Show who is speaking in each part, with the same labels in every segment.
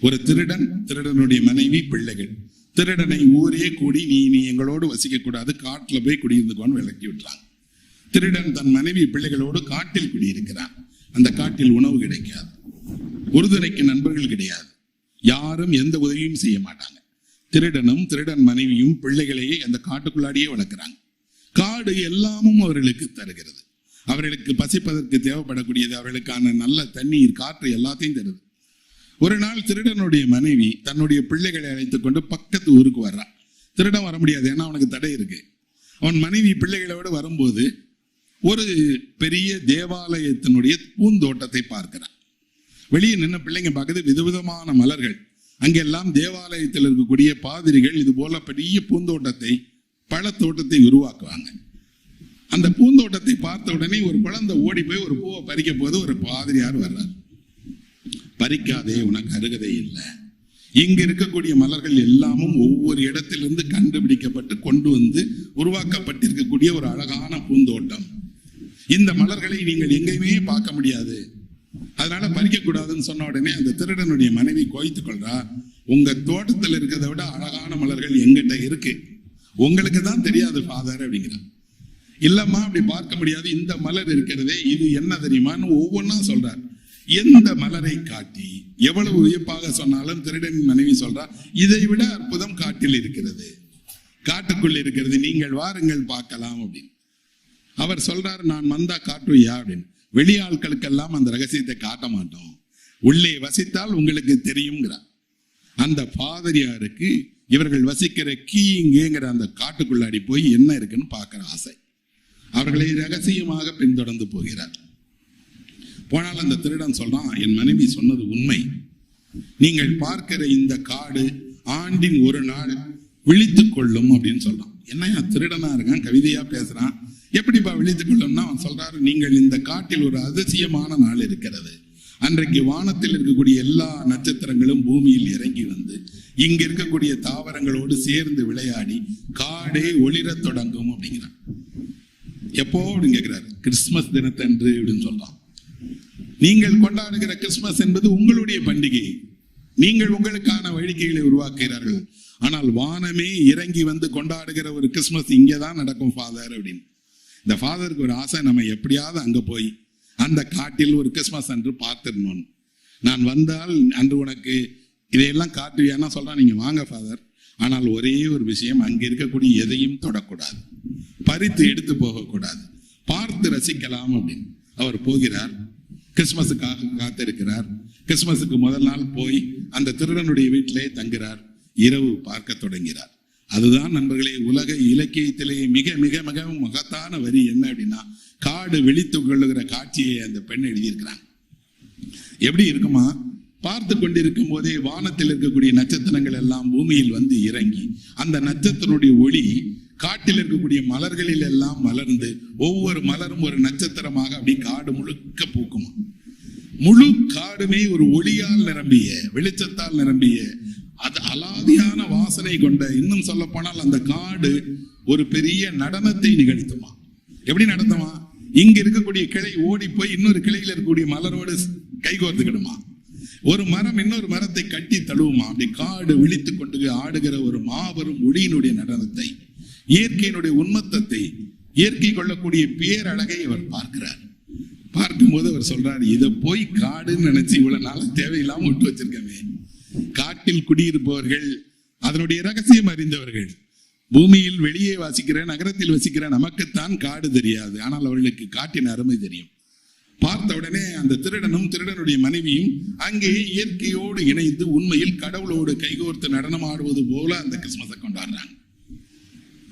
Speaker 1: ஒரு திருடன் திருடனுடைய மனைவி பிள்ளைகள். திருடனை ஊரே கூடி நீ நீ எங்களோடு வசிக்க கூடாது காட்டுல போய் குடியிருந்துக்கோன்னு விளக்கி விட்டுறாங்க. திருடன் தன் மனைவி பிள்ளைகளோடு காட்டில் குடியிருக்கிறான். அந்த காட்டில் உணவு கிடைக்காது. உறுதுணைக்கு நண்பர்கள் கிடையாது. யாரும் எந்த உதவியும் செய்ய மாட்டாங்க. திருடனும் திருடன் மனைவியும் பிள்ளைகளையே அந்த காட்டுக்குள்ளாடியே வளர்க்குறாங்க. காடு எல்லாமும் அவர்களுக்கு தருகிறது. அவர்களுக்கு பசிப்பதற்கு தேவைப்படக்கூடியது அவர்களுக்கான நல்ல தண்ணீர் காற்று எல்லாத்தையும் தருது. ஒரு நாள் திருடனுடைய மனைவி தன்னுடைய பிள்ளைகளை அழைத்துக் கொண்டு பக்கத்து ஊருக்கு வர்றான் திருடன் வர முடியாது ஏன்னா அவனுக்கு தடை இருக்கு. அவன் மனைவி பிள்ளைகளோடு வரும்போது ஒரு பெரிய தேவாலயத்தினுடைய பூந்தோட்டத்தை பார்க்கிறான். வெளியே நின்ன பிள்ளைங்க பார்க்குது விதவிதமான மலர்கள். அங்கெல்லாம் தேவாலயத்தில் இருக்கக்கூடிய பாதிரிகள் இது போல பெரிய பூந்தோட்டத்தை பழத்தோட்டத்தை உருவாக்குவாங்க. அந்த பூந்தோட்டத்தை பார்த்த உடனே ஒரு குழந்தை ஓடி போய் ஒரு பூவை பறிக்க போது ஒரு பாதிரியார் வர்றார். பறிக்காதே உனக்கு அருகதை இல்லை. இங்க இருக்கக்கூடிய மலர்கள் எல்லாமும் ஒவ்வொரு இடத்திலிருந்து கண்டுபிடிக்கப்பட்டு கொண்டு வந்து உருவாக்கப்பட்டிருக்கக்கூடிய ஒரு அழகான பூந்தோட்டம். இந்த மலர்களை நீங்கள் எங்கேயுமே பார்க்க முடியாது. அதனால பறிக்க கூடாதுன்னு சொன்ன உடனே அந்த திருடனுடைய மனைவி கோய்த்து கொள்றா உங்க தோட்டத்தில் இருக்கிறத விட அழகான மலர்கள் எங்கிட்ட இருக்கு. உங்களுக்கு தான் தெரியாது ஃபாதர் அப்படிங்கிறான். இல்லம்மா அப்படி பார்க்க முடியாது. இந்த மலர் இருக்கிறதே இது என்ன தெரியுமான்னு ஒவ்வொன்றா சொல்றார். எந்த மலரை காட்டி எவ்வளவு வியப்பாக சொன்னாலும் திருடன் மனைவி சொல்றா இதை விட அற்புதம் காட்டில் இருக்கிறது. காட்டுக்குள் இருக்கிறது. நீங்கள் வாருங்கள் பார்க்கலாம் அப்படின்னு. அவர் சொல்றாரு நான் வந்தா காட்டுவியா அப்படின்னு. வெளியாட்களுக்கெல்லாம் அந்த ரகசியத்தை காட்ட மாட்டோம். உள்ளே வசித்தால் உங்களுக்கு தெரியுங்கிறார் அந்த பாதிரியாருக்கு இவர்கள் வசிக்கிற கீங்கிற அந்த காட்டுக்குள்ளாடி போய் என்ன இருக்குன்னு பார்க்கிற ஆசை. அவர்களை ரகசியமாக பின்தொடர்ந்து போகிறார். போனால் அந்த திருடன் சொல்றான் என் மனைவி சொன்னது உண்மை. நீங்கள் பார்க்கிற இந்த காடு ஆண்டின் ஒரு நாள் விழித்து கொள்ளும் அப்படின்னு சொல்றான். என்னையா திருடனா இருக்கான் கவிதையா பேசுறான். எப்படிப்பா விழித்து கொள்ளும்னா அவன் சொல்றாரு நீங்கள் இந்த காட்டில் ஒரு அதிசயமான நாள் இருக்கிறது. அன்றைக்கு வானத்தில் இருக்கக்கூடிய எல்லா நட்சத்திரங்களும் பூமியில் இறங்கி வந்து இங்க இருக்கக்கூடிய தாவரங்களோடு சேர்ந்து விளையாடி காடே ஒளிரத் தொடங்கும் அப்படிங்கிறான். எப்போ அப்படின்னு கேட்கிறாரு கிறிஸ்துமஸ் தினத்தன்று அப்படின்னு சொல்றான். நீங்கள் கொண்டாடுகிற கிறிஸ்துமஸ் என்பது உங்களுடைய பண்டிகை. நீங்கள் உங்களுக்கான வேடிக்கைகளை உருவாக்குகிறார்கள். ஆனால் வானமே இறங்கி வந்து கொண்டாடுகிற ஒரு கிறிஸ்துமஸ் இங்கே தான் நடக்கும் ஃபாதர் அப்படின்னு. இந்த ஃபாதருக்கு ஒரு ஆசை நம்ம எப்படியாவது அங்கே போய் அந்த காட்டில் ஒரு கிறிஸ்மஸ் அன்று பார்த்துடணும். நான் வந்தால் அன்று உனக்கு இதையெல்லாம் காட்டுவியானா சொல்றான் நீங்கள் வாங்க ஃபாதர் ஆனால் ஒரே ஒரு விஷயம் அங்கே இருக்கக்கூடிய எதையும் தொடக்கூடாது. பறித்து எடுத்து போகக்கூடாது. பார்த்து ரசிக்கலாம் அப்படின்னு. அவர் போகிறார். கிறிஸ்துமஸுக்காக காத்திருக்கிறார். கிறிஸ்துமஸுக்கு முதல் நாள் போய் அந்த திருடனுடைய வீட்டிலே தங்குகிறார். இரவு பார்க்க தொடங்கிறார் அதுதான் நண்பர்களே உலக இலக்கியத்திலே மிக மிக மிகவும் மகத்தான வரி என்ன அப்படின்னா காடு விழித்து கொள்ளுகிற காட்சியை அந்த பெண் எழுதியிருக்கிறாங்க. எப்படி இருக்குமா? பார்த்து கொண்டிருக்கும் போதே வானத்தில் இருக்கக்கூடிய நட்சத்திரங்கள் எல்லாம் பூமியில் வந்து இறங்கி அந்த நட்சத்திரனுடைய ஒளி காட்டில் இருக்கக்கூடிய மலர்களில் எல்லாம் மலர்ந்து ஒவ்வொரு மலரும் ஒரு நட்சத்திரமாக அப்படி காடு முழுக்க பூக்குமா? முழு காடுமே ஒரு ஒளியால் நிரம்பிய வெளிச்சத்தால் நிரம்பிய அது அலாதியான வாசனை கொண்ட இன்னும் சொல்ல போனால் அந்த காடு ஒரு பெரிய நடனத்தை நிகழ்த்துமா? எப்படி நடத்துமா? இங்க இருக்கக்கூடிய கிளை ஓடி போய் இன்னொரு கிளையில இருக்கக்கூடிய மலரோடு கைகோர்த்துக்கிடுமா ஒரு மரம் இன்னொரு மரத்தை கட்டி தழுவுமா? அப்படி காடு விழித்துக் கொண்டு ஆடுகிற ஒரு மாபெரும் ஒளியினுடைய நடனத்தை. இயற்கையினுடைய உண்மத்தத்தை இயற்கை கொள்ளக்கூடிய பேரழகை அவர் பார்க்கிறார். பார்க்கும்போது அவர் சொல்றாரு இதை போய் காடுன்னு நினைச்சு இவ்வளவு நாள் தேவையில்லாம விட்டு வச்சிருக்கவே காட்டில் குடியிருப்பவர்கள் அதனுடைய ரகசியம் அறிந்தவர்கள். பூமியில் வெளியே வாசிக்கிற நகரத்தில் வசிக்கிற நமக்குத்தான் காடு தெரியாது. ஆனால் அவர்களுக்கு காட்டின் அருமை தெரியும். பார்த்த உடனே அந்த திருடனும் திருடனுடைய மனைவியும் அங்கே இயற்கையோடு இணைந்து உண்மையில் கடவுளோடு கைகோர்த்து நடனம் ஆடுவது போல அந்த கிறிஸ்மஸை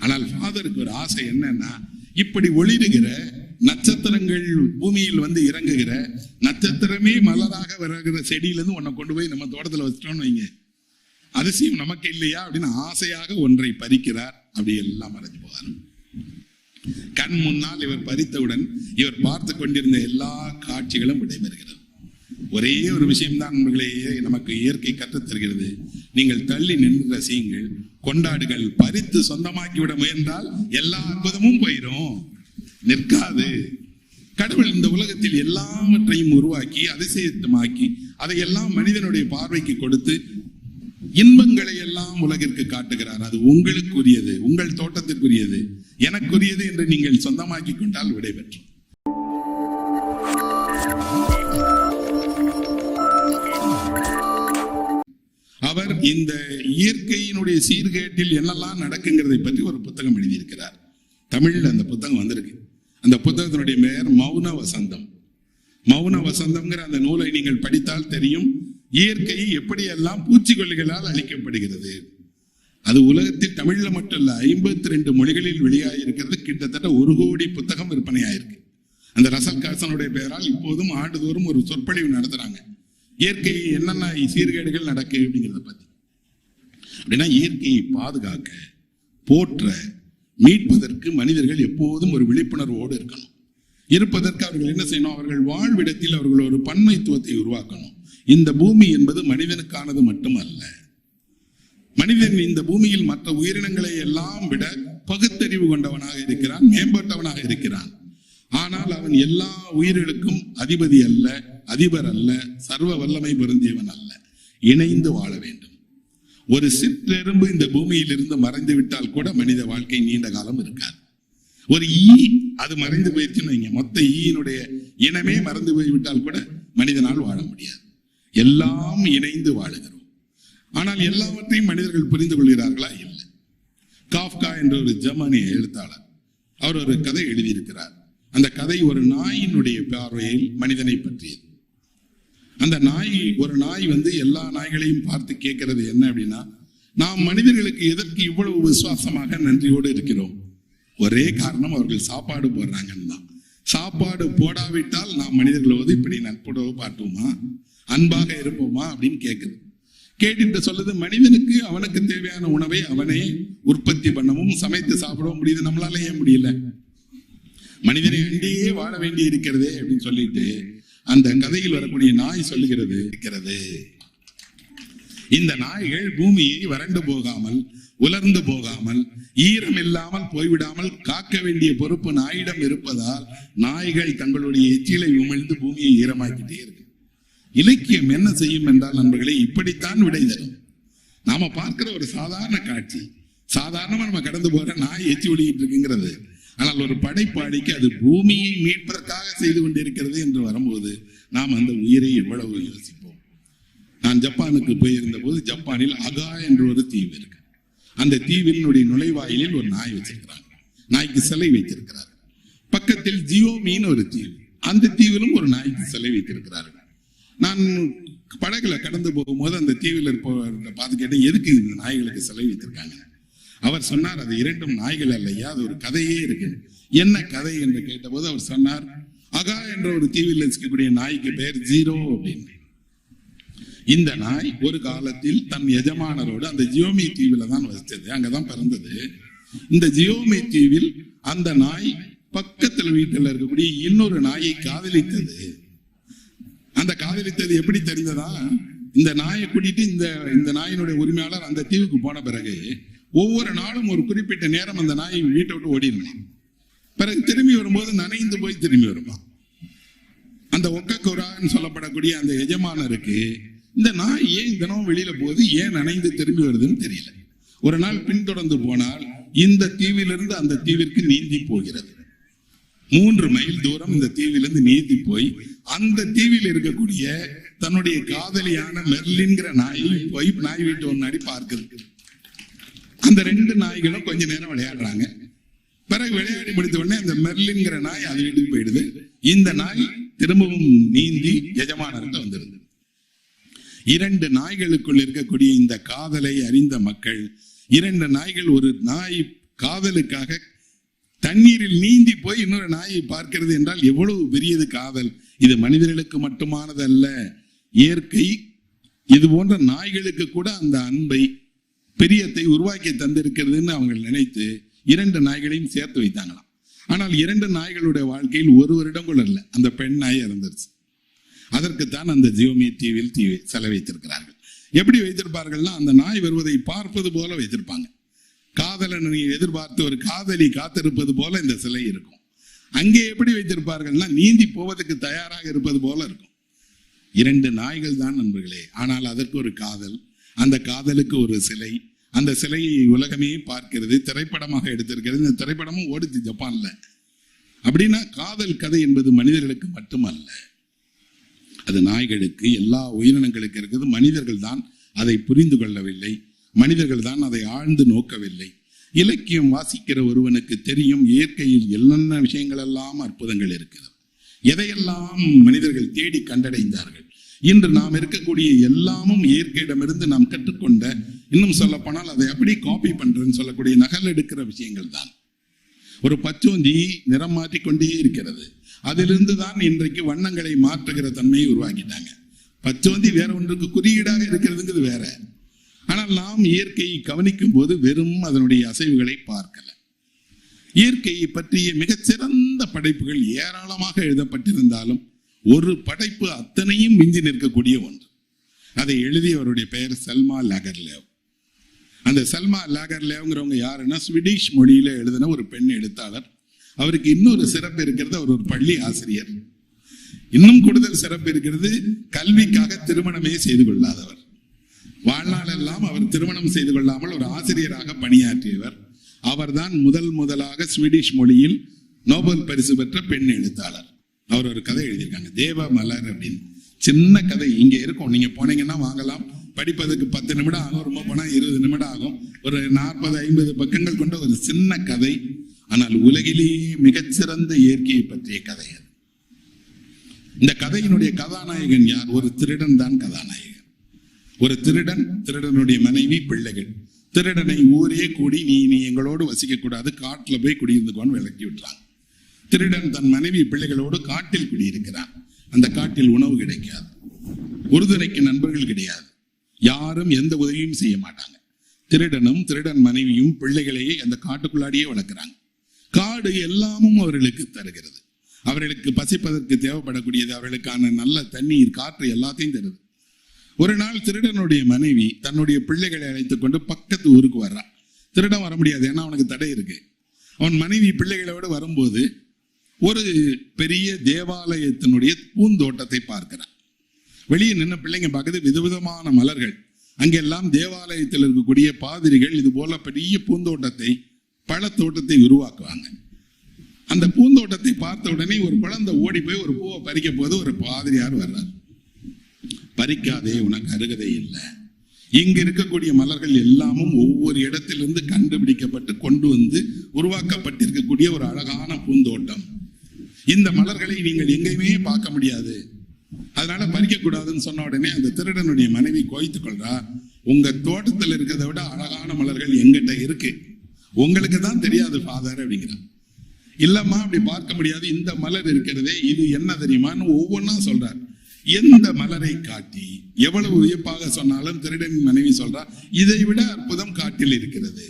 Speaker 1: ஆனால் ஃபாதருக்கு ஒரு ஆசை என்னன்னா இப்படி ஒளிருகிற நட்சத்திரங்கள் பூமியில் வந்து இறங்குகிற நட்சத்திரமே மலராக வருகிற செடியிலேருந்து உன்னை கொண்டு போய் நம்ம தோட்டத்துல வச்சிட்டோம்னு வைங்க. அதிசயம் நமக்கு இல்லையா அப்படின்னு ஆசையாக ஒன்றை பறிக்கிறார். அப்படி எல்லாம் மறைஞ்சு போவார். கண் முன்னால் இவர் பறித்தவுடன் இவர் பார்த்து கொண்டிருந்த எல்லா காட்சிகளும் விடைபெறுகிறது. ஒரே ஒரு விஷயம்தான் நண்பர்களே நமக்கு இயற்கை கற்றுத் தருகிறது. நீங்கள் தள்ளி நின்று ரசியுங்கள் கொண்டாடுகள் பறித்து சொந்தமாக்கி விட முயன்றால் எல்லா அற்புதமும் போயிடும் நிற்காது. கடவுள் இந்த உலகத்தில் எல்லாவற்றையும் உருவாக்கி அதிசயத்தமாக்கி அதையெல்லாம் மனிதனுடைய பார்வைக்கு கொடுத்து இன்பங்களை எல்லாம் உலகிற்கு காட்டுகிறார். அது உங்களுக்குரியது உங்கள் தோட்டத்திற்குரியது. எனக்குரியது என்று நீங்கள் சொந்தமாக்கி கொண்டால் விடைபெற்றும் அவர் இந்த இயற்கையினுடைய சீர்கேட்டில் என்னெல்லாம் நடக்குங்கிறதை பற்றி ஒரு புத்தகம் எழுதியிருக்கிறார். தமிழில் அந்த புத்தகம் வந்திருக்கு. அந்த புத்தகத்தினுடைய பெயர் மௌன வசந்தம். மௌன வசந்தம்ங்கிற அந்த நூலை நீங்கள் படித்தால் தெரியும் இயற்கை எப்படியெல்லாம் பூச்சிக்கொல்லிகளால் அழிக்கப்படுகிறது. அது உலகத்தில் தமிழ்ல மட்டும் இல்ல ஐம்பத்தி ரெண்டு மொழிகளில் வெளியாகிருக்கிறது கிட்டத்தட்ட ஒரு கோடி புத்தகம் விற்பனையாயிருக்கு. அந்த ரசல் காசனுடைய பெயரால் இப்போதும் ஆண்டுதோறும் ஒரு சொற்பொழிவு நடத்துறாங்க. இயற்கை என்னென்ன சீர்கேடுகள் நடக்கு அப்படிங்கிறத பத்தி. அப்படின்னா இயற்கையை பாதுகாக்க போற்ற மீட்பதற்கு மனிதர்கள் எப்போதும் ஒரு விழிப்புணர்வோடு இருக்கணும். இருப்பதற்கு அவர்கள் என்ன செய்யணும்? அவர்கள் வாழ்விடத்தில் அவர்கள் ஒரு பன்மைத்துவத்தை உருவாக்கணும். இந்த பூமி என்பது மனிதனுக்கானது மட்டுமல்ல. மனிதன் இந்த பூமியில் மற்ற உயிரினங்களை எல்லாம் விட பகுத்தறிவு கொண்டவனாக இருக்கிறான் மேம்பட்டவனாக இருக்கிறான். ஆனால் அவன் எல்லா உயிர்களுக்கும் அதிபதி அல்ல. அதிபர் அல்ல சர்வ வல்லமை பொருந்தியவன் அல்ல. இணைந்து வாழ வேண்டும். ஒரு சிற்றெரும்பு இந்த பூமியில் இருந்து மறைந்து விட்டால் கூட மனித வாழ்க்கை நீண்ட காலம் இருக்காது. ஒரு ஈ அது மறைந்து போயிடுச்சுன்னு வைங்க. மொத்த ஈயினுடைய இனமே மறந்து போய்விட்டால் கூட மனிதனால் வாழ முடியாது. எல்லாம் இணைந்து வாழுகிறோம். ஆனால் எல்லாவற்றையும் மனிதர்கள் புரிந்து கொள்கிறார்களா? இல்லை. காஃப்கா என்ற ஒரு ஜமானிய எழுத்தாளர் அவர் ஒரு கதை எழுதியிருக்கிறார். அந்த கதை ஒரு நாயினுடைய பார்வையில் மனிதனை பற்றியது. அந்த நாய் ஒரு நாய் வந்து எல்லா நாய்களையும் பார்த்து கேட்கிறது என்ன அப்படின்னா நாம் மனிதர்களுக்கு எதற்கு இவ்வளவு விசுவாசமாக நன்றியோடு இருக்கிறோம்? ஒரே காரணம் அவர்கள் சாப்பாடு போடுறாங்கன்னு தான். சாப்பாடு போடாவிட்டால் நாம் மனிதர்களோடு இப்படி நட்புடவோ பாட்டுவோமா அன்பாக இருப்போமா அப்படின்னு கேட்குது கேட்டுட்டு சொல்லுது மனிதனுக்கு அவனுக்கு தேவையான உணவை அவனே உற்பத்தி பண்ணவும் சமைத்து சாப்பிடவும் முடியுது. நம்மளால ஏன் முடியல. மனிதனை அண்டியே வாழ வேண்டி இருக்கிறதே அப்படின்னு சொல்லிட்டு அந்த கதையில் வரக்கூடிய நாய் சொல்லுகிறது. இருக்கிறது. இந்த நாய்கள் பூமியை வறண்டு போகாமல் உலர்ந்து போகாமல் ஈரம் இல்லாமல் போய்விடாமல் காக்க வேண்டிய பொறுப்பு நாயிடம் இருப்பதால் நாய்கள் தங்களுடைய எச்சிலை உமிழ்ந்து பூமியை ஈரமாக்கிட்டே இருக்கு. இலக்கியம் என்ன செய்யும் என்றால் நண்பர்களே இப்படித்தான் விடை தரும். நாம பார்க்கிற ஒரு சாதாரண காட்சி சாதாரணமா நம்ம கடந்து போற நாய் எச்சி ஒழிக்கிட்டு இருக்குங்கிறது. ஆனால் ஒரு படைப்பாளிக்கு அது பூமியை மீட்பதற்காக செய்து கொண்டிருக்கிறது என்று வரும்போது நாம் அந்த உயிரை எவ்வளவு யோசிப்போம்? நான் ஜப்பானுக்கு போயிருந்த போது ஜப்பானில் அகா என்ற ஒரு தீவு இருக்கு. அந்த தீவினுடைய நுழைவாயிலில் ஒரு நாய் வச்சிருக்கிறாங்க. நாய்க்கு சிலை வைத்திருக்கிறார். பக்கத்தில் ஜியோமின்னு ஒரு தீவு. அந்த தீவிலும் ஒரு நாய்க்கு சிலை வைத்திருக்கிறார்கள் நான் படகுல கடந்து போகும்போது அந்த தீவில் இருப்பவர்கிட்ட பார்த்து கேட்டேன் எதுக்கு இந்த நாய்களுக்கு சிலை வைத்திருக்காங்க? அவர் சொன்னார் அது இரண்டும் நாய்கள் அல்லையா? அது ஒரு கதையே இருக்கு. என்ன கதை? என்று கேட்டபோது அவர் சொன்னார் அகா என்ற ஒரு தீவில் இருக்கக்கூடிய நாய்க்கு பெயர் ஜீரோ அப்படின்னு. இந்த நாய் ஒரு காலத்தில் தன் எஜமானரோடு அந்த ஜியோமி தீவில தான் வசித்தது. அங்கதான் பிறந்தது. இந்த ஜியோமி தீவில் அந்த நாய் பக்கத்துல வீட்டில் இருக்கக்கூடிய இன்னொரு நாயை காதலித்தது. அந்த காதலித்தது எப்படி தெரிந்ததா? இந்த நாயை கூட்டிட்டு இந்த இந்த நாயினுடைய உரிமையாளர் அந்த தீவுக்கு போன பிறகு ஒவ்வொரு நாளும் ஒரு குறிப்பிட்ட நேரம் அந்த நாய் வீட்டை விட்டு ஓடிடணும் பிறகு திரும்பி வரும்போது நனைந்து போய் திரும்பி வருமா அந்த ஒக்கக்குரான்னு சொல்லப்படக்கூடிய அந்த எஜமானருக்கு இந்த நாய் ஏன் தினமும் வெளியில போகுது? ஏன் நனைந்து திரும்பி வருதுன்னு தெரியல. ஒரு நாள் பின்தொடர்ந்து போனால் இந்த தீவிலிருந்து அந்த தீவிற்கு நீந்தி போகிறது. மூன்று மைல் தூரம் இந்த தீவிலிருந்து நீந்தி போய் அந்த தீவில் இருக்கக்கூடிய தன்னுடைய காதலியான மெர்லின்கிற நாயை போய் நாய் வீட்டு முன்னாடி பார்க்கிறது. அந்த ரெண்டு நாய்களும் கொஞ்ச நேரம் விளையாடுறாங்க. பிறகு விளையாடி முடித்த உடனே அந்த மெர்லின்கிற நாய் அது வீட்டுக்கு போயிடுது. இந்த நாய் திரும்பவும் நீந்தி எஜமானர்கிட்ட வந்துருது இரண்டு நாய்களுக்குள் இருக்கக்கூடிய இந்த காதலை அறிந்த மக்கள் இரண்டு நாய்கள் ஒரு நாய் காதலுக்காக தண்ணீரில் நீந்தி போய் இன்னொரு நாயை பார்க்கிறது என்றால் எவ்வளவு பெரியது காதல். இது மனிதர்களுக்கு மட்டுமானது அல்ல இயற்கை இது போன்ற நாய்களுக்கு கூட அந்த அன்பை பெரியத்தை உருவாக்கி தந்திருக்கிறதுன்னு அவங்க நினைத்து இரண்டு நாய்களையும் சேர்த்து வைத்தாங்களாம். ஆனால் இரண்டு நாய்களுடைய வாழ்க்கையில் ஒரு வருடம் கூட இல்லை. அந்த பெண் நாய் இறந்துருச்சு. அதற்குத்தான் அந்த ஜியோமி தீவில் தீ சிலை வைத்திருக்கிறார்கள் எப்படி வைத்திருப்பார்கள்னா அந்த நாய் வருவதை பார்ப்பது போல வைத்திருப்பாங்க. காதலனை எதிர்பார்த்து ஒரு காதலி காத்திருப்பது போல இந்த சிலை இருக்கும். அங்கே எப்படி வைத்திருப்பார்கள்னா நீந்தி போவதற்கு தயாராக இருப்பது போல இருக்கும். இரண்டு நாய்கள் தான் நண்பர்களே. ஆனால் அதற்கு ஒரு காதல் அந்த காதலுக்கு ஒரு சிலை அந்த சிலையை உலகமே பார்க்கிறது திரைப்படமாக எடுத்திருக்கிறது. இந்த திரைப்படமும் ஓடுது ஜப்பான்ல. அப்படின்னா காதல் கதை என்பது மனிதர்களுக்கு மட்டுமல்ல. அது நாய்களுக்கு எல்லா உயிரினங்களுக்கு இருக்கிறது மனிதர்கள் தான் அதை புரிந்து கொள்ளவில்லை. மனிதர்கள் தான் அதை ஆழ்ந்து நோக்கவில்லை. இலக்கியம் வாசிக்கிற ஒருவனுக்கு தெரியும் இயற்கையில் என்னென்ன விஷயங்கள் எல்லாம் அற்புதங்கள் இருக்கிறது. எதையெல்லாம் மனிதர்கள் தேடி கண்டடைந்தார்கள்? இன்று நாம் இருக்கக்கூடிய எல்லாமும் இயற்கையிடமிருந்து நாம் கற்றுக்கொண்ட இன்னும் சொல்ல போனால் அதை அப்படி காப்பி பண்றேன்னு சொல்லக்கூடிய நகல் எடுக்கிற விஷயங்கள் தான். ஒரு பச்சோந்தி நிறம் மாற்றிக்கொண்டே இருக்கிறது. அதிலிருந்து தான் இன்றைக்கு வண்ணங்களை மாற்றுகிற தன்மையை உருவாக்கிட்டாங்க. பச்சோந்தி வேற ஒன்றுக்கு குறியீடாக இருக்கிறதுங்கிறது வேற. ஆனால் நாம் இயற்கையை கவனிக்கும் போது வெறும் அதனுடைய அசைவுகளை பார்க்கல. இயற்கையை பற்றிய மிகச்சிறந்த படைப்புகள் ஏராளமாக எழுதப்பட்டிருந்தாலும் ஒரு படைப்பு அத்தனையும் மிஞ்சி நிற்கக்கூடிய ஒன்று. அதை எழுதியவருடைய பெயர் சல்மா லாகர்லேவ். அந்த சல்மா லாகர்லேவ்ங்கிறவங்க யாருன்னா ஸ்வீடிஷ் மொழியில எழுதின ஒரு பெண் எழுத்தாளர். அவருக்கு இன்னொரு சிறப்பு இருக்கிறது அவர் ஒரு பள்ளி ஆசிரியர். இன்னும் கூடுதல் சிறப்பு இருக்கிறது கல்விக்காக திருமணமே செய்து கொள்ளாதவர். வாழ்நாளெல்லாம் அவர் திருமணம் செய்து கொள்ளாமல் ஒரு ஆசிரியராக பணியாற்றியவர். அவர்தான் முதல் முதலாக ஸ்வீடிஷ் மொழியில் நோபல் பரிசு பெற்ற பெண் எழுத்தாளர். அவர் ஒரு கதை எழுதியிருக்காங்க. தேவ மலர் அப்படின்னு. சின்ன கதை. இங்க இருக்கும். நீங்க போனீங்கன்னா வாங்கலாம். படிப்பதற்கு பத்து நிமிடம் ஆகும். ரொம்ப போனால் இருபது நிமிடம் ஆகும். ஒரு நாற்பது ஐம்பது பக்கங்கள் கொண்ட ஒரு சின்ன கதை. ஆனால் உலகிலேயே மிகச்சிறந்த இயற்கையை பற்றிய கதை அது. இந்த கதையினுடைய கதாநாயகன் யார்? ஒரு திருடன் தான் கதாநாயகன். ஒரு திருடன் திருடனுடைய மனைவி பிள்ளைகள். திருடனை ஊரே கூடி நீ நீ எங்களோடு வசிக்க கூடாது காட்டுல போய் குடியிருந்துக்கோன்னு விளக்கி விட்டுறாங்க. திருடன் தன் மனைவி பிள்ளைகளோடு காட்டில் குடியிருக்கிறான். அந்த காட்டில் உணவு கிடைக்காது. உறுதுணைக்கு நண்பர்கள் கிடையாது. யாரும் எந்த உதவியும் செய்ய மாட்டாங்க. திருடனும் திருடன் மனைவியும் பிள்ளைகளையே அந்த காட்டுக்குள்ளாடியே வளர்க்குறாங்க. காடு எல்லாமும் அவர்களுக்கு தருகிறது. அவர்களுக்கு பசிப்பதற்கு தேவைப்படக்கூடியது அவர்களுக்கான நல்ல தண்ணீர் காற்று எல்லாத்தையும் தருது. ஒரு நாள் திருடனுடைய மனைவி தன்னுடைய பிள்ளைகளை அழைத்து கொண்டு பக்கத்து ஊருக்கு வர்றான் திருடன் வர முடியாது ஏன்னா அவனுக்கு தடை இருக்கு. அவன் மனைவி பிள்ளைகளோடு வரும்போது ஒரு பெரிய தேவாலயத்தினுடைய பூந்தோட்டத்தை பார்க்கிறார். வெளியே நின்ன பிள்ளைங்க பார்க்குது விதவிதமான மலர்கள். அங்கெல்லாம் தேவாலயத்தில் இருக்கக்கூடிய பாதிரிகள் இது போல பெரிய பூந்தோட்டத்தை பழத்தோட்டத்தை உருவாக்குவாங்க. அந்த பூந்தோட்டத்தை பார்த்த உடனே ஒரு குழந்தை ஓடி போய் ஒரு பூவை பறிக்க போது ஒரு பாதிரியார் வர்றார். பறிக்காதே உனக்கு அருகதை இல்லை. இங்க இருக்கக்கூடிய மலர்கள் எல்லாமும் ஒவ்வொரு இடத்திலிருந்து கண்டுபிடிக்கப்பட்டு கொண்டு வந்து உருவாக்கப்பட்டிருக்கக்கூடிய ஒரு அழகான பூந்தோட்டம். இந்த மலர்களை நீங்கள் எங்கேயுமே பார்க்க முடியாது. அதனால பறிக்க கூடாதுன்னு சொன்ன உடனே அந்த திருடனுடைய மனைவி கோய்த்து கொள்றா உங்க தோட்டத்தில் இருக்கிறத விட அழகான மலர்கள் எங்கிட்ட இருக்கு. உங்களுக்கு தான் தெரியாது ஃபாதர் அப்படிங்கிறான். இல்லம்மா அப்படி பார்க்க முடியாது. இந்த மலர் இருக்கிறதே இது என்ன தெரியுமான்னு ஒவ்வொன்றா சொல்றார். எந்த மலரை காட்டி எவ்வளவு வியப்பாக சொன்னாலும் திருடனின் மனைவி சொல்றா இதை விட அற்புதம் காட்டில் இருக்கிறது.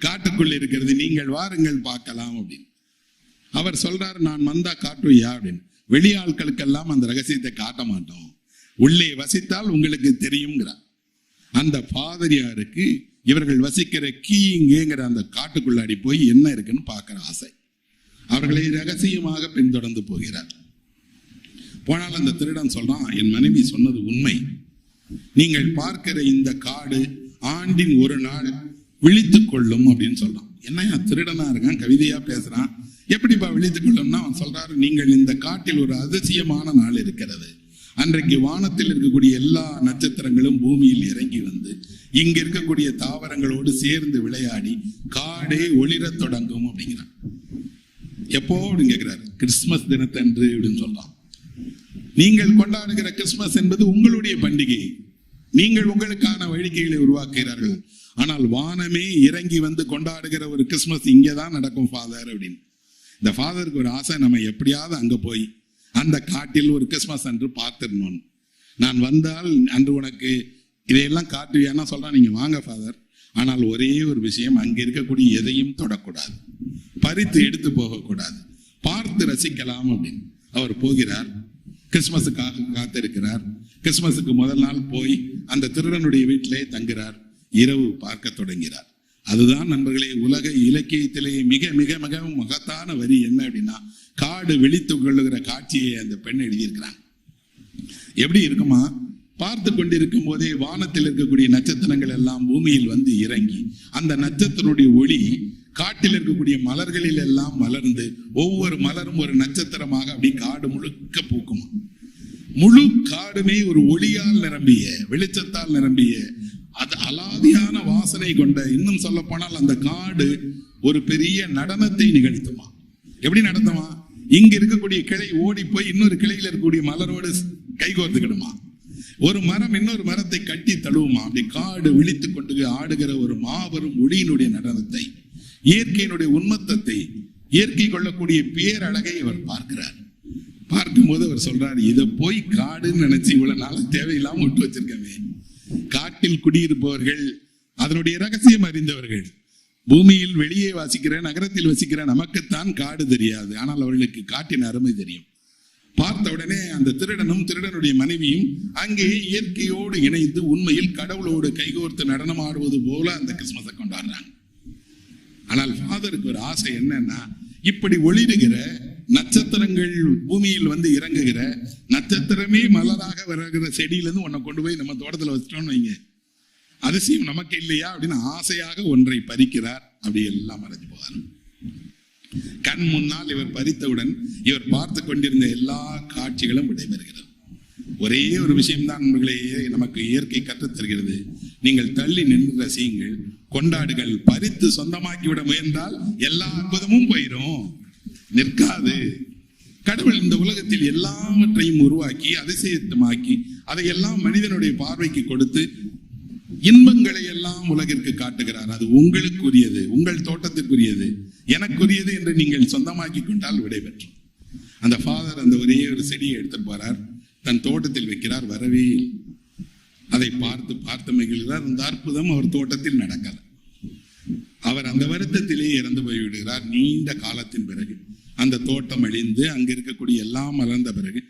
Speaker 1: காட்டுக்குள் இருக்கிறது. நீங்கள் வாருங்கள் பார்க்கலாம் அப்படின்னு. அவர் சொல்றாரு நான் வந்தா காட்டுவியா? அப்படின்னு. வெளியாட்களுக்கெல்லாம் அந்த ரகசியத்தை காட்ட மாட்டோம். உள்ளே வசித்தால் உங்களுக்கு தெரியுங்கிறார் அந்த பாதிரியாருக்கு இவர்கள் வசிக்கிற கீங்கிற அந்த காட்டுக்குள்ளாடி போய் என்ன இருக்குன்னு பார்க்கிற ஆசை. அவர்களை ரகசியமாக பின்தொடர்ந்து போகிறார். போனால் அந்த திருடன் சொல்றான் என் மனைவி சொன்னது உண்மை. நீங்கள் பார்க்கிற இந்த காடு ஆண்டின் ஒரு நாள் விழித்துக் கொள்ளும் அப்படின்னு சொல்றான். என்னையா திருடனா இருக்கான் கவிதையா பேசுறான். எப்படிப்பா விழித்துக் கொள்ளும்னா அவன் சொல்றாரு நீங்கள் இந்த காட்டில் ஒரு அதிசயமான நாள் இருக்கிறது. அன்றைக்கு வானத்தில் இருக்கக்கூடிய எல்லா நட்சத்திரங்களும் பூமியில் இறங்கி வந்து இங்க இருக்கக்கூடிய தாவரங்களோடு சேர்ந்து விளையாடி காடே ஒளிரத் தொடங்கும் அப்படிங்கிறான். எப்போ அப்படின்னு கேட்கிறாரு கிறிஸ்துமஸ் தினத்தன்று அப்படின்னு சொல்றான். நீங்கள் கொண்டாடுகிற கிறிஸ்துமஸ் என்பது உங்களுடைய பண்டிகை. நீங்கள் உங்களுக்கான வேடிக்கைகளை உருவாக்குகிறார்கள். ஆனால் வானமே இறங்கி வந்து கொண்டாடுகிற ஒரு கிறிஸ்துமஸ் இங்கே தான் நடக்கும் ஃபாதர் அப்படின்னு. இந்த ஃபாதருக்கு ஒரு ஆசை நம்ம எப்படியாவது அங்கே போய் அந்த காட்டில் ஒரு கிறிஸ்மஸ் அன்று பார்த்துடணும். நான் வந்தால் அன்று உனக்கு இதையெல்லாம் காட்டுவியானா சொல்கிறேன் நீங்கள் வாங்க ஃபாதர் ஆனால் ஒரே ஒரு விஷயம் அங்கே இருக்கக்கூடிய எதையும் தொடக்கூடாது. பறித்து எடுத்து போகக்கூடாது. பார்த்து ரசிக்கலாம் அப்படின்னு. அவர் போகிறார். கிறிஸ்மஸுக்காக காத்திருக்கிறார். கிறிஸ்மஸுக்கு முதல் நாள் போய் அந்த திருடனுடைய வீட்டிலே தங்குகிறார். இரவு பார்க்க தொடங்கிறார் அதுதான் நண்பர்களே உலக இலக்கியத்திலே மிக மிக மிக மகத்தான வரி என்ன அப்படின்னா காடு விழித்து கொள்ளுகிற காட்சியை அந்த பெண் எழுதியிருக்கிறாங்க. எப்படி இருக்குமா? பார்த்து கொண்டிருக்கும் போதே வானத்தில் இருக்கக்கூடிய நட்சத்திரங்கள் எல்லாம் பூமியில் வந்து இறங்கி அந்த நட்சத்திரனுடைய ஒளி காட்டில் இருக்கக்கூடிய மலர்களில் எல்லாம் மலர்ந்து ஒவ்வொரு மலரும் ஒரு நட்சத்திரமாக அப்படி காடு முழுக்க பூக்குமா? முழு காடுமே ஒரு ஒளியால் நிரம்பிய வெளிச்சத்தால் நிரம்பிய அது அலாதியான வாசனை கொண்ட இன்னும் சொல்ல போனால் அந்த காடு ஒரு பெரிய நடனத்தை நிகழ்த்துமா? எப்படி நடத்துமா? இங்க இருக்கக்கூடிய கிளை ஓடி போய் இன்னொரு கிளையில இருக்கக்கூடிய மலரோடு கைகோர்த்துக்கிடுமா ஒரு மரம் இன்னொரு மரத்தை கட்டி தழுவுமா? அப்படி காடு விழித்துக் கொண்டு ஆடுகிற ஒரு மாபெரும் ஒளியினுடைய நடனத்தை இயற்கையினுடைய உண்மத்தத்தை இயற்கை கொள்ளக்கூடிய பேரழகை அவர் பார்க்கிறார். பார்க்கும்போது அவர் சொல்றாரு இதை போய் காடுன்னு நினைச்சு இவ்வளவு நாள் தேவையில்லாம விட்டு வச்சிருக்கவே காட்டில் குடியிருப்பவர்கள் அதனுடைய ரகசியம் அறிந்தவர்கள். பூமியில் வெளியே வாசிக்கிற நகரத்தில் வசிக்கிற நமக்குத்தான் காடு தெரியாது. ஆனால் அவர்களுக்கு காட்டின் அருமை தெரியும். பார்த்த உடனே அந்த திருடனும் திருடனுடைய மனைவியும் அங்கே இயற்கையோடு இணைந்து உண்மையில் கடவுளோடு கைகோர்த்து நடனம் ஆடுவது போல அந்த கிறிஸ்மஸை கொண்டாடுறாங்க. ஆனால் ஃபாதருக்கு ஒரு ஆசை என்னன்னா இப்படி ஒளிருகிற நட்சத்திரங்கள் பூமியில் வந்து இறங்குகிற நட்சத்திரமே மலராக வருகிற செடியிலிருந்து உன்னை கொண்டு போய் நம்ம தோட்டத்துல வச்சிட்டோம்னு வைங்க. அதிசயம் நமக்கு இல்லையா அப்படின்னு ஆசையாக ஒன்றை பறிக்கிறார். அப்படி எல்லாம் மறைஞ்சு போவார். கண் முன்னால் இவர் பறித்தவுடன் இவர் பார்த்து கொண்டிருந்த எல்லா காட்சிகளும் விடைபெறுகிறது. ஒரே ஒரு விஷயம்தான் நண்பர்களே நமக்கு இயற்கை கற்றுத்தருகிறது நீங்கள் தள்ளி நின்று ரசியுங்கள். கொண்டாடுகள் பறித்து சொந்தமாக்கி விட முயன்றால் எல்லா அற்புதமும் போயிடும் நிற்காது. கடவுள் இந்த உலகத்தில் எல்லாவற்றையும் உருவாக்கி அதிசயத்தமாக்கி அதையெல்லாம் மனிதனுடைய பார்வைக்கு கொடுத்து இன்பங்களை எல்லாம் உலகிற்கு காட்டுகிறார். அது உங்களுக்குரியது உங்கள் தோட்டத்துக்குரியது எனக்குரியது என்று நீங்கள் சொந்தமாக்கி கொண்டால் விடைபெற்றும் அந்த ஃபாதர் அந்த ஒரே ஒரு செடியை எடுத்துட்டு போறார். தன் தோட்டத்தில் வைக்கிறார் வரவே அதை பார்த்து பார்த்து மகிழ்கிறார் அந்த அற்புதம் அவர் தோட்டத்தில் நடக்கல அவர் அந்த வருத்தத்திலே இறந்து போய்விடுகிறார் நீண்ட காலத்தின் பிறகு. அந்த தோட்டம் அழிந்து அங்க இருக்கக்கூடிய எல்லாம் மலர்ந்த பிறகு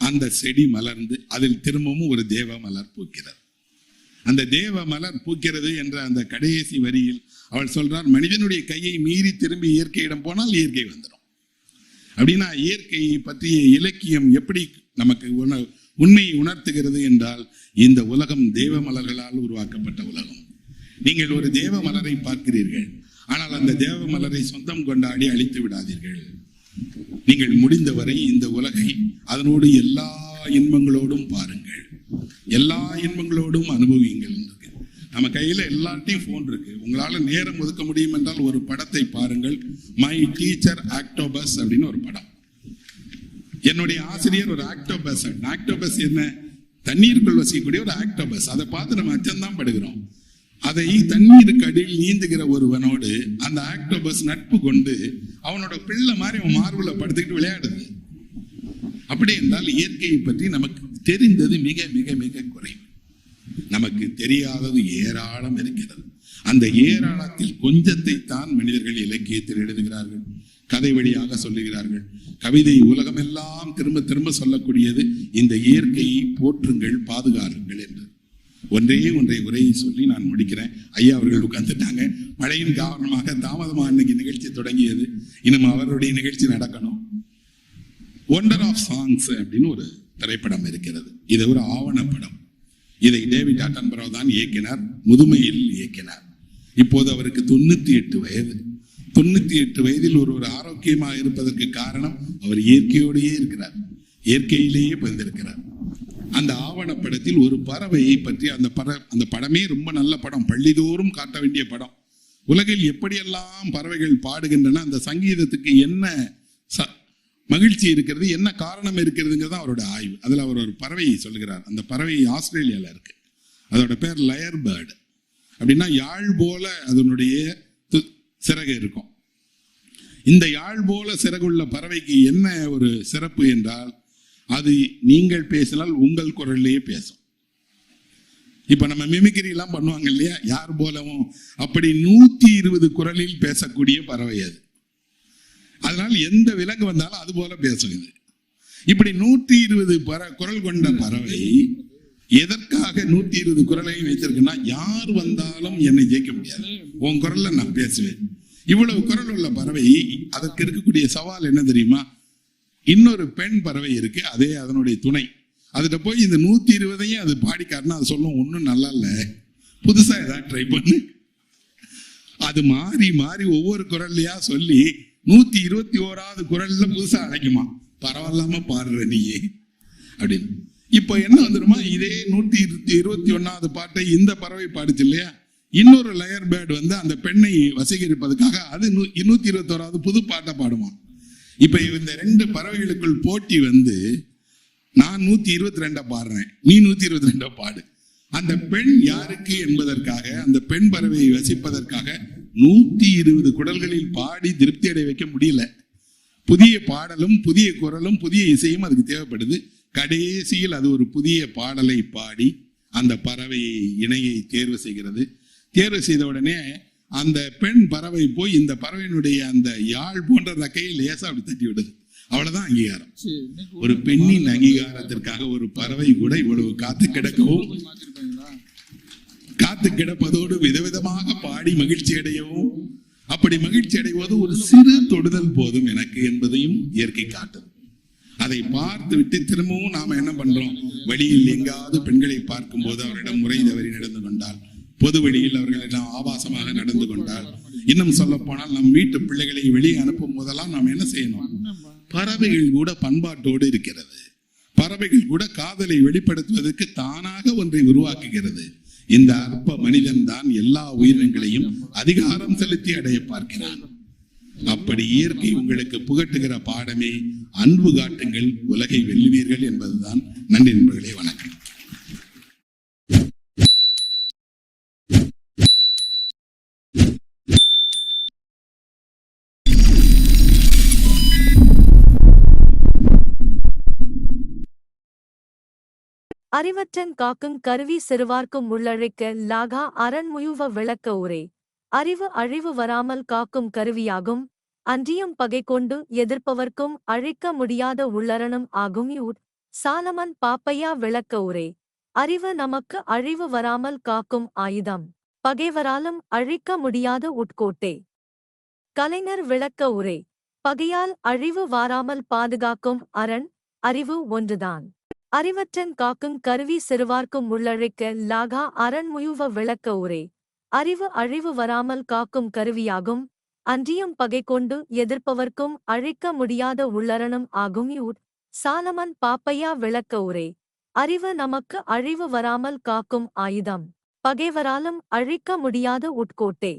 Speaker 1: அந்த செடி மலர்ந்து அதில் திரும்பவும் ஒரு தேவ மலர் பூக்கிறது. அந்த தேவ மலர் பூக்கிறது என்ற அந்த கடைசி வரியில் அவள் சொல்றார் மனிதனுடைய கையை மீறி திரும்பி இயற்கையிடம் போனால் இயற்கை வந்துடும் அப்படின்னா இயற்கையை பற்றிய இலக்கியம் எப்படி நமக்கு உண- உண்மையை உணர்த்துகிறது என்றால் இந்த உலகம் தேவ மலர்களால் உருவாக்கப்பட்ட உலகம். நீங்கள் ஒரு தேவ மலரை பார்க்கிறீர்கள் ஆனால் அந்த தேவ மலரை சொந்தம் கொண்டாடி அழித்து விடாதீர்கள். நீங்கள் முடிந்தவரை இந்த உலகை அதனோடு எல்லா இன்பங்களோடும் பாருங்கள். எல்லா இன்பங்களோடும் அனுபவியுங்கள் நம்ம கையில எல்லாத்தையும் போன் இருக்கு. உங்களால நேரம் ஒதுக்க முடியும் என்றால் ஒரு படத்தை பாருங்கள். மை டீச்சர் ஆக்டோபஸ் அப்படின்னு ஒரு படம். என்னுடைய ஆசிரியர் ஒரு ஆக்டோபஸ் ஆக்டோபஸ் என்ன? தண்ணீருக்குள் வசிக்கக்கூடிய ஒரு ஆக்டோபஸ் அதை பார்த்து நம்ம அச்சம்தான் படுகிறோம். அதை தண்ணீருக்கு அடியில் நீந்துகிற ஒருவனோடு அந்த ஆக்டோபஸ் நட்பு கொண்டு அவனோட பிள்ளை மாதிரி அவன் மார்புல படுத்துக்கிட்டு விளையாடுது. அப்படி என்றால் இயற்கையை பற்றி நமக்கு தெரிந்தது மிக மிக மிக குறைவு. நமக்கு தெரியாதது ஏராளம் இருக்கிறது. அந்த ஏராளத்தில் கொஞ்சத்தை தான் மனிதர்கள் இலக்கியத்தில் எழுதுகிறார்கள். கதை வழியாக சொல்லுகிறார்கள். கவிதை உலகமெல்லாம் திரும்ப திரும்ப சொல்லக்கூடியது இந்த இயற்கையை போற்றுங்கள் பாதுகாருங்கள் என்று. ஒன்றே ஒன்றை உரையை சொல்லி நான் முடிக்கிறேன். ஐயா அவர்கள் உட்கார்ந்துட்டாங்க. மழையின் காரணமாக தாமதமாக இன்னைக்கு நிகழ்ச்சி தொடங்கியது. இன்னும் அவருடைய நிகழ்ச்சி நடக்கணும். ஒண்டர் ஆஃப் சாங்ஸ் அப்படின்னு ஒரு திரைப்படம் இருக்கிறது. இது ஒரு ஆவணப்படம் இதை டேவிட் ஆட்டன்பரோ தான் இயக்கினார். முதுமையில் இயக்கினார். இப்போது அவருக்கு தொண்ணூத்தி எட்டு வயது. தொண்ணூத்தி எட்டு வயதில் ஒரு ஒரு ஆரோக்கியமாக இருப்பதற்கு காரணம் அவர் இயற்கையோடையே இருக்கிறார். இயற்கையிலேயே பிறந்திருக்கிறார். அந்த ஆவணப்படத்தில் ஒரு பறவையை பற்றி அந்த பற அந்த படமே ரொம்ப நல்ல படம். பள்ளிதோறும் காட்ட வேண்டிய படம். உலகில் எப்படியெல்லாம் பறவைகள் பாடுகின்றன அந்த சங்கீதத்துக்கு என்ன ச- மகிழ்ச்சி இருக்கிறது என்ன காரணம் இருக்கிறதுங்கிறது அவரோட ஆய்வு. அதில் அவர் ஒரு பறவையை சொல்லுகிறார். அந்த பறவை ஆஸ்திரேலியாவில் இருக்கு. அதோட பேர் லயர் பேர்டு. அப்படின்னா யாழ் போல அதனுடைய து- சிறகு இருக்கும். இந்த யாழ் போல சிறகுள்ள பறவைக்கு என்ன ஒரு சிறப்பு என்றால் அது நீங்கள் பேசினால் உங்கள் குரல்லையே பேசும். இப்ப நம்ம மிமிக்கிரி எல்லாம் பண்ணுவாங்க இல்லையா? யார் போலவும். அப்படி நூத்தி இருபது குரலில் பேசக்கூடிய பறவை அது. அதனால் எந்த விலங்கு வந்தாலும் அது போல பேசும் இது. இப்படி நூத்தி இருபது பற குரல் கொண்ட பறவை எதற்காக நூத்தி இருபது குரலையும் வைத்திருக்குன்னா யார் வந்தாலும் என்னை ஜெயிக்க முடியாது. உன் குரல்ல நான் பேசுவேன். இவ்வளவு குரல் உள்ள பறவை அதற்கு இருக்கக்கூடிய சவால் என்ன தெரியுமா? இன்னொரு பெண் பறவை இருக்கு அதே அதனுடைய துணை. அதுகிட்ட போய் இந்த நூத்தி இருபதையும் அது பாடிக்காருன்னா அது சொல்லும் ஒன்றும் நல்லா இல்லை. புதுசா ஏதாவது ட்ரை பண்ணு. அது மாறி மாறி ஒவ்வொரு குரல்லையா சொல்லி நூத்தி இருபத்தி ஓராவது குரல்ல புதுசா அழைக்குமா. பரவாயில்லாம பாடுற நீயே. அப்படின்னு. இப்போ என்ன வந்துருமா? இதே நூத்தி இருபத்தி இருபத்தி ஒன்னாவது பாட்டை இந்த பறவை பாடுச்சு இல்லையா? இன்னொரு லயர் பேர்டு வந்து அந்த பெண்ணை வசீகரிப்பதற்காக அது நூ- இருபத்தி இருபத்தோராவது புது பாட்டை பாடுமா. இப்ப இந்த ரெண்டு பறவைகளுக்குள் போட்டி வந்து நான் நூத்தி இருபத்தி ரெண்டா பாடுறேன். நீ நூத்தி இருபத்தி ரெண்டா பாடு. அந்த பெண் யாருக்கு என்பதற்காக அந்த பெண் பறவையை வசிப்பதற்காக நூத்தி இருபது குடல்களில் பாடி திருப்தி அடைய வைக்க முடியல. புதிய பாடலும் புதிய குரலும் புதிய இசையும் அதுக்கு தேவைப்படுது. கடைசியில் அது ஒரு புதிய பாடலை பாடி அந்த பறவையை இணையை தேர்வு செய்கிறது. தேர்வு செய்த உடனே அந்த பெண் பறவை போய் இந்த பறவையினுடைய அந்த யாழ் போன்ற ரக்கையை லேசா அப்படி தட்டி விடுது. அவ்வளவுதான் அங்கீகாரம். ஒரு பெண்ணின் அங்கீகாரத்திற்காக ஒரு பறவை கூட இவ்வளவு காத்து கிடக்கவும்? காத்து கிடப்பதோடு விதவிதமாக பாடி மகிழ்ச்சி அடையவும் அப்படி மகிழ்ச்சி அடைவது ஒரு சிறு தொடுதல் போதும் எனக்கு என்பதையும் இயற்கை காட்டுது. அதை பார்த்து விட்டு திரும்பவும் நாம என்ன பண்றோம்? வெளியில் எங்காவது பெண்களை பார்க்கும்போது அவரிடம் முறை தவறி நடந்து கொண்டால் பொது வெளியில் அவர்களிடம் ஆபாசமாக நடந்து கொண்டால் இன்னும் சொல்ல போனால் நம் வீட்டு பிள்ளைகளை வெளியே அனுப்பும் போதெல்லாம் நாம் என்ன செய்யணும்? பறவைகள் கூட பண்பாட்டோடு இருக்கிறது. பறவைகள் கூட காதலை வெளிப்படுத்துவதற்கு தானாக ஒன்றை உருவாக்குகிறது. இந்த அற்ப மனிதன் தான் எல்லா உயிரினங்களையும் அதிகாரம் செலுத்தி அடைய பார்க்கிறான். அப்படி இயற்கை உங்களுக்கு புகட்டுகிற பாடமே அன்பு காட்டுங்கள் உலகை வெல்லுவீர்கள் என்பதுதான். நன்றி நண்பர்களே வணக்கம்.
Speaker 2: அறிவற்றன் காக்குங் கருவி சிறுவார்க்கும் உள்ளழைக்க லாகா அரண்முயுவ விளக்க உரை. அறிவு அழிவு வராமல் காக்கும் கருவியாகும். அன்றியும் பகை கொண்டு எதிர்ப்பவர்க்கும் அழிக்க முடியாத உள்ளரணம் ஆகும். யூட் சாலமன் பாப்பையா விளக்க உரை. அறிவு நமக்கு அழிவு வராமல் காக்கும் ஆயுதம். பகைவராலும் அழிக்க முடியாத உட்கோட்டே. கலைஞர் விளக்க உரை. பகையால் அழிவு வாராமல் பாதுகாக்கும் அரண் அறிவு ஒன்றுதான். அறிவற்றன் காக்குங் கருவி சிறுவார்க்கும் உள்ளழைக்க லாகா அரண்முயுவ விளக்க உரை. அறிவு அழிவு வராமல் காக்கும் கருவியாகும். அன்றியும் பகை கொண்டு எதிர்ப்பவர்க்கும் அழிக்க முடியாத உள்ளரணம் ஆகும். யூட் சாலமன் பாப்பையா விளக்க உரை. அறிவு நமக்கு அழிவு வராமல் காக்கும் ஆயுதம். பகைவராலும் அழிக்க முடியாத உட்கோட்டே.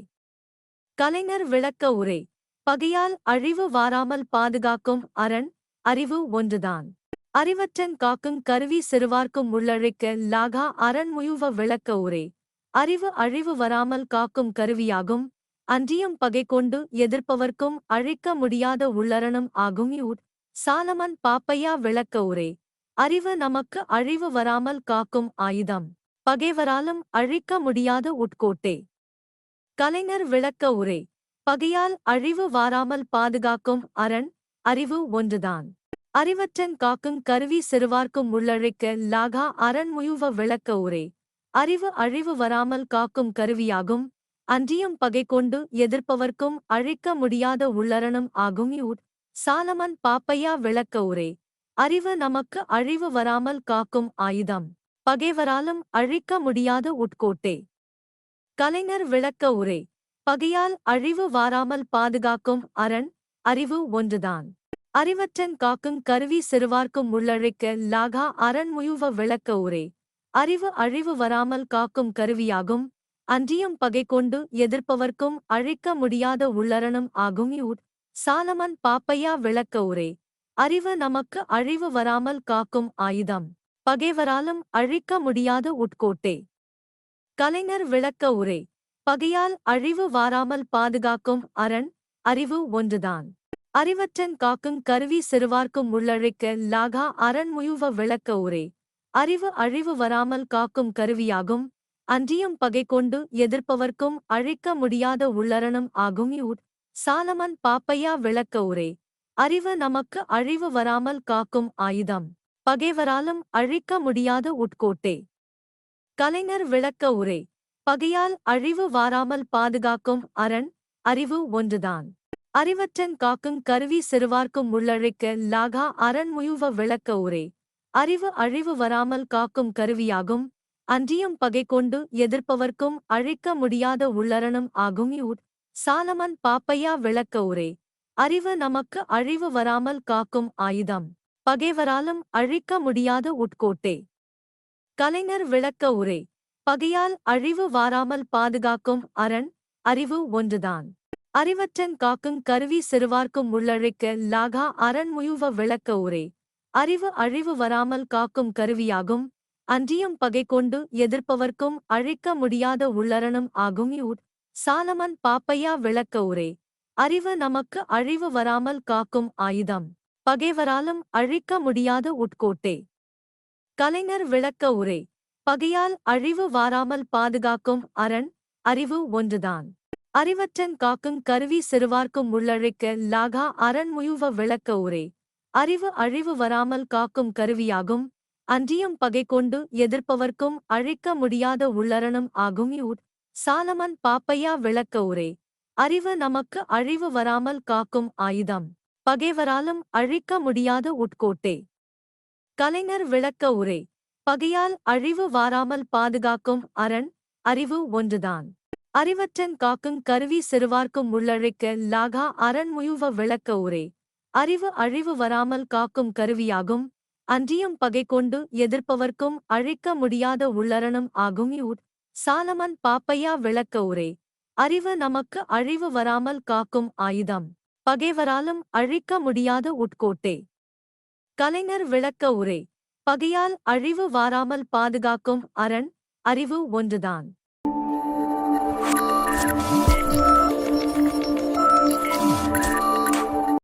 Speaker 2: கலைஞர் விளக்க உரை. பகையால் அழிவு வாராமல் பாதுகாக்கும் அரண் அறிவு ஒன்றுதான். அறிவற்றன் காக்குங் கருவி சிறுவார்க்கும் உள்ளழைக்க லாகா அரண்முயுவ விளக்க உரை. அறிவு அழிவு வராமல் காக்கும் கருவியாகும். அன்றியும் பகை கொண்டு எதிர்ப்பவர்க்கும் அழிக்க முடியாத உள்ளரணம் ஆகும். யூட் சாலமன் பாப்பையா விளக்க உரை. அறிவு நமக்கு அழிவு வராமல் காக்கும் ஆயுதம். பகைவராலும் அழிக்க முடியாத உட்கோட்டே. கலைஞர் விளக்க உரை. பகையால் அழிவு வாராமல் பாதுகாக்கும் அரண் அறிவு ஒன்றுதான். அறிவற்றன் காக்குங் கருவி சிறுவார்க்கும் உள்ளழைக்க லாகா அரண்முயுவ விளக்க உரை. அறிவு அழிவு வராமல் காக்கும் கருவியாகும். அன்றியும் பகை கொண்டு எதிர்ப்பவர்க்கும் அழிக்க முடியாத உள்ளரணம் ஆகும். யூட் சாலமன் பாப்பையா விளக்க உரை. அறிவு நமக்கு அழிவு வராமல் காக்கும் ஆயுதம். பகைவராலும் அழிக்க முடியாத உட்கோட்டே. கலைஞர் விளக்க உரை. பகையால் அழிவு வாராமல் பாதுகாக்கும் அரண் அறிவு ஒன்றுதான். அறிவற்றன் காக்குங் கருவி சிறுவார்க்கும் உள்ளழைக்க லாகா அரண்முயுவ விளக்க உரை. அறிவு அழிவு வராமல் காக்கும் கருவியாகும். அன்றியும் பகை கொண்டு எதிர்ப்பவர்க்கும் அழிக்க முடியாத உள்ளரணம் ஆகும். யூட் சாலமன் பாப்பையா விளக்க உரை. அறிவு நமக்கு அழிவு வராமல் காக்கும் ஆயுதம். பகைவராலும் அழிக்க முடியாத உட்கோட்டே. கலைஞர் விளக்க உரை. பகையால் அழிவு வாராமல் பாதுகாக்கும் அரண் அறிவு ஒன்றுதான். அறிவற்றன் காக்குங் கருவி சிறுவார்க்கும் உள்ளழைக்க லாகா அரண்முயுவ விளக்க உரை. அறிவு அழிவு வராமல் காக்கும் கருவியாகும். அன்றியும் பகை கொண்டு எதிர்ப்பவர்க்கும் அழிக்க முடியாத உள்ளரணம் ஆகும். யூட் சாலமன் பாப்பையா விளக்க உரை. அறிவு நமக்கு அழிவு வராமல் காக்கும் ஆயுதம். பகைவராலும் அழிக்க முடியாத உட்கோட்டே. கலைஞர் விளக்க உரை. பகையால் அழிவு வாராமல் பாதுகாக்கும் அரண் அறிவு ஒன்றுதான். அறிவற்றன் காக்குங் கருவி சிறுவார்க்கும் உள்ளழைக்க லாகா அரண்முயுவ விளக்க உரை. அறிவு அழிவு வராமல் காக்கும் கருவியாகும். அன்றியும் பகை கொண்டு எதிர்ப்பவர்க்கும் அழிக்க முடியாத உள்ளரணம் ஆகும் யூட் சாலமன் பாப்பையா விளக்க உரை. அறிவு நமக்கு அழிவு வராமல் காக்கும் ஆயுதம். பகைவராலும் அழிக்க முடியாத உட்கோட்டே. கலைஞர் விளக்க உரை. பகையால் அழிவு வாராமல் பாதுகாக்கும் அரண் அறிவு ஒன்றுதான். அறிவற்றன் காக்குங் கருவி சிறுவார்க்கும் உள்ளழைக்க லாகா அரண்முயுவ விளக்க உரை. அறிவு அழிவு வராமல் காக்கும் கருவியாகும். அன்றியும் பகை கொண்டு எதிர்ப்பவர்க்கும் அழிக்க முடியாத உள்ளரணும் ஆகும். யூட் சாலமன் பாப்பையா விளக்க உரை. அறிவு நமக்கு அழிவு வராமல் காக்கும் ஆயுதம். பகைவராலும் அழிக்க முடியாத உட்கோட்டே. கலைஞர் விளக்க உரை. பகையால் அழிவு வாராமல் பாதுகாக்கும் அரண் அறிவு ஒன்றுதான். அறிவற்றன் காக்குங் கருவி சிறுவார்க்கும் உள்ளழைக்க லாகா அரண்முயுவ விளக்க உரை. அறிவு அழிவு வராமல் காக்கும் கருவியாகும். அன்றியும் பகை கொண்டு எதிர்ப்பவர்க்கும் அழிக்க முடியாத உள்ளரணம் ஆகும் யூட் சாலமன் பாப்பையா விளக்க உரை. அறிவு நமக்கு அழிவு வராமல் காக்கும் ஆயுதம். பகைவராலும் அழிக்க முடியாத உட்கோட்டே. கலைஞர் விளக்க உரை. பகையால் அழிவு வாராமல் பாதுகாக்கும் அரண் அறிவு ஒன்றுதான். அறிவற்றன் காக்குங் கருவி சிறுவார்க்கும் உள்ளழைக்க லாகா அரண்முயுவ விளக்க உரை. அறிவு அழிவு வராமல் காக்கும் கருவியாகும். அன்றியும் பகை கொண்டு எதிர்ப்பவர்க்கும் அழிக்க முடியாத உள்ளரணம் ஆகும் யூட் சாலமன் பாப்பையா விளக்க உரை. அறிவு நமக்கு அழிவு வராமல் காக்கும் ஆயுதம். பகைவராலும் அழிக்க முடியாத உட்கோட்டே. கலைஞர் விளக்க உரை. பகையால் அழிவு வாராமல் பாதுகாக்கும் அரண். அறிவு ஒன்றுதான்.